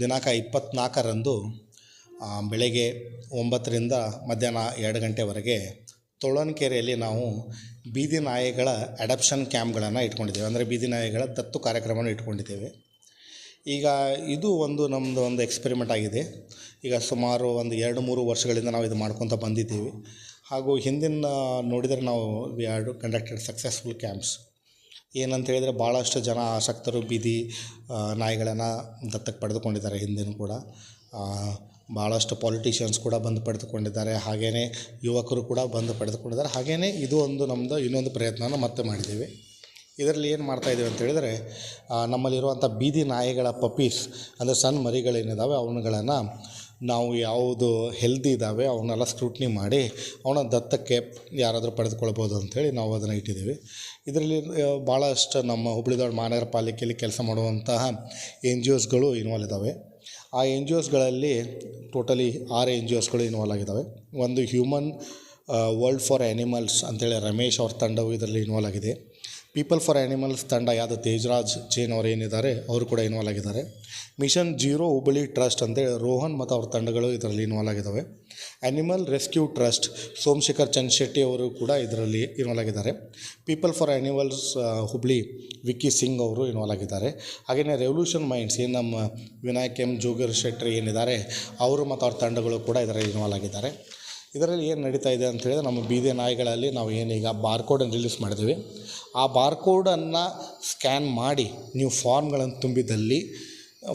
ದಿನಾಂಕ ಇಪ್ಪತ್ನಾಲ್ಕರಂದು ಬೆಳಗ್ಗೆ ಒಂಬತ್ತರಿಂದ ಮಧ್ಯಾಹ್ನ ಎರಡು ಗಂಟೆವರೆಗೆ ತೊಳನ್ಕೆರೆಯಲ್ಲಿ ನಾವು ಬೀದಿ ನಾಯಿಗಳ ಅಡಾಪ್ಷನ್ ಕ್ಯಾಂಪ್ಗಳನ್ನು ಇಟ್ಕೊಂಡಿದ್ದೇವೆ. ಅಂದರೆ ಬೀದಿ ನಾಯಿಗಳ ದತ್ತು ಕಾರ್ಯಕ್ರಮವನ್ನು ಇಟ್ಕೊಂಡಿದ್ದೇವೆ. ಈಗ ಇದು ಒಂದು ನಮ್ಮದು ಒಂದು ಎಕ್ಸ್ಪೆರಿಮೆಂಟ್ ಆಗಿದೆ. ಈಗ ಸುಮಾರು ಒಂದು ಎರಡು ಮೂರು ವರ್ಷಗಳಿಂದ ನಾವು ಇದು ಮಾಡ್ಕೊತ ಬಂದಿದ್ದೀವಿ. ಹಾಗೂ ಹಿಂದಿನ, ನೋಡಿದರೆ ನಾವು we are conducted successful camps ಏನಂತ ಹೇಳಿದರೆ ಭಾಳಷ್ಟು ಜನ ಆಸಕ್ತರು, ಬೀದಿ ನಾಯಿಗಳನ್ನು ದತ್ತಕ್ಕೆ ಪಡೆದುಕೊಂಡಿದ್ದಾರೆ ಹಿಂದಿನ ಕೂಡ. ಭಾಳಷ್ಟು ಪಾಲಿಟಿಷಿಯನ್ಸ್ ಕೂಡ ಬಂದು ಪಡೆದುಕೊಂಡಿದ್ದಾರೆ. ಹಾಗೆಯೇ ಯುವಕರು ಕೂಡ ಬಂದು ಪಡೆದುಕೊಂಡಿದ್ದಾರೆ. ಹಾಗೆಯೇ ಇದು ಒಂದು ನಮ್ಮದು ಇನ್ನೊಂದು ಪ್ರಯತ್ನನ ಮತ್ತೆ ಮಾಡಿದ್ದೀವಿ. ಇದರಲ್ಲಿ ಏನು ಮಾಡ್ತಾಯಿದ್ದೀವಿ ಅಂತ ಹೇಳಿದರೆ ನಮ್ಮಲ್ಲಿರುವಂಥ ಬೀದಿ ನಾಯಿಗಳ ಪಪ್ಪೀಸ್ ಅಂದರೆ ಸಣ್ಣ ಮರಿಗಳೇನಿದ್ದಾವೆ ಅವುಗಳನ್ನು ನಾವು ಯಾವುದು ಹೆಲ್ದಿ ಇದ್ದಾವೆ, ಅವನ್ನೆಲ್ಲ ಸ್ಕ್ರೂಟ್ನಿ ಮಾಡಿ, ಅವನ ದತ್ತಕ್ಕೆ ಯಾರಾದರೂ ಪಡೆದುಕೊಳ್ಬೋದು ಅಂಥೇಳಿ ನಾವು ಅದನ್ನು ಇಟ್ಟಿದ್ದೀವಿ. ಇದರಲ್ಲಿ ಭಾಳಷ್ಟು ನಮ್ಮ ಹುಬ್ಬಳ್ಳಿ ಧಾರವಾಡ ಮಹಾನಗರ ಪಾಲಿಕೆಯಲ್ಲಿ ಕೆಲಸ ಮಾಡುವಂತಹ ಎನ್ ಜಿ ಒಸ್ಗಳು ಇನ್ವಾಲ್ವ್ ಇದ್ದಾವೆ. ಆ ಎನ್ ಜಿ ಒಸ್ಗಳಲ್ಲಿ ಟೋಟಲಿ ಆರು ಎನ್ ಜಿ ಒಸ್ಗಳು ಇನ್ವಾಲ್ವ್ ಆಗಿದ್ದಾವೆ. ಒಂದು ಹ್ಯೂಮನ್ ವರ್ಲ್ಡ್ ಫಾರ್ ಆ್ಯನಿಮಲ್ಸ್ ಅಂತೇಳಿ ರಮೇಶ್ ಅವ್ರ ತಂಡವು ಇದರಲ್ಲಿ ಇನ್ವಾಲ್ವ್ ಆಗಿದೆ. ಪೀಪಲ್ ಫಾರ್ ಆ್ಯನಿಮಲ್ಸ್ ತಂಡ ಯಾವುದು? ತೇಜರಾಜ್ ಜೈನ್ ಅವರು ಏನಿದ್ದಾರೆ, ಅವರು ಕೂಡ ಇನ್ವಾಲ್ವ್ ಆಗಿದ್ದಾರೆ. ಮಿಷನ್ ಜೀರೋ ಹುಬ್ಬಳ್ಳಿ ಟ್ರಸ್ಟ್ ಅಂತೇಳಿ ರೋಹನ್ ಮತ್ತು ಅವ್ರ ತಂಡಗಳು ಇದರಲ್ಲಿ ಇನ್ವಾಲ್ವ್ ಆಗಿದ್ದಾವೆ. Animal rescue trust Somashekar Chandshetti ಅವರು ಕೂಡ ಇದರಲ್ಲಿ ಇನ್ವಾಲ್ವ್ ಆಗಿದ್ದಾರೆ. People for animals Hubli Vicky Singh ಅವರು ಇನ್ವಾಲ್ವ್ ಆಗಿದ್ದಾರೆ. ಹಾಗೆಯೇ ರೆವಲ್ಯೂಷನ್ ಮೈಂಡ್ಸ್ ಏನು ನಮ್ಮ ವಿನಾಯಕ್ ಎಂ ಜೋಗರ್ ಶೆಟ್ಟಿ ಏನಿದ್ದಾರೆ, ಅವರು ಮತ್ತು ಅವ್ರ ತಂಡಗಳು ಕೂಡ ಇದರಲ್ಲಿ ಇನ್ವಾಲ್ವ್ ಆಗಿದ್ದಾರೆ. ಇದರಲ್ಲಿ ಏನು ನಡೀತಾ ಇದೆ ಅಂತ ಹೇಳಿದ್ರೆ ನಮ್ಮ ಬೀದಿ ನಾಯಿಗಳಲ್ಲಿ ನಾವು ಏನೀಗ ಬಾರ್ಕೋಡನ್ನು ರಿಲೀಸ್ ಮಾಡಿದ್ವಿ ಆ ಬಾರ್ಕೋಡನ್ನು ಸ್ಕ್ಯಾನ್ ಮಾಡಿ ನೀವು ಫಾರ್ಮ್ಗಳನ್ನು ತುಂಬಿದಲ್ಲಿ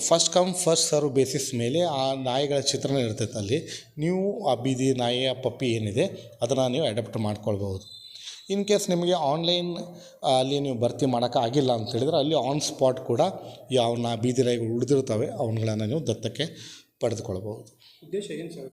first come first serve basis ಮೇಲೆ ಆ ನಾಯಿಗಳ ಚಿತ್ರಣ ಇರ್ತೈತೆ ಅಲ್ಲಿ. ನೀವು ಆ ಬೀದಿ ನಾಯಿಯ ಪಪ್ಪಿ ಏನಿದೆ, ಅದನ್ನು ನೀವು ಅಡಾಪ್ಟ್ ಮಾಡ್ಕೊಳ್ಬೋದು ಇನ್ ಕೇಸ್ ನಿಮಗೆ ಆನ್ಲೈನ್ ಅಲ್ಲಿ ನೀವು ಭರ್ತಿ ಅಂತ ಹೇಳಿದ್ರೆ ಅಲ್ಲಿ ಆನ್ ಸ್ಪಾಟ್ ಕೂಡ ಯಾವ ಬೀದಿ ನಾಯಿಗಳು ಉಳಿದಿರ್ತವೆ ಅವುಗಳನ್ನು ನೀವು ದತ್ತಕ್ಕೆ ಪಡೆದುಕೊಳ್ಬೋದು ಉದ್ದೇಶ ಏನು ಸರ್?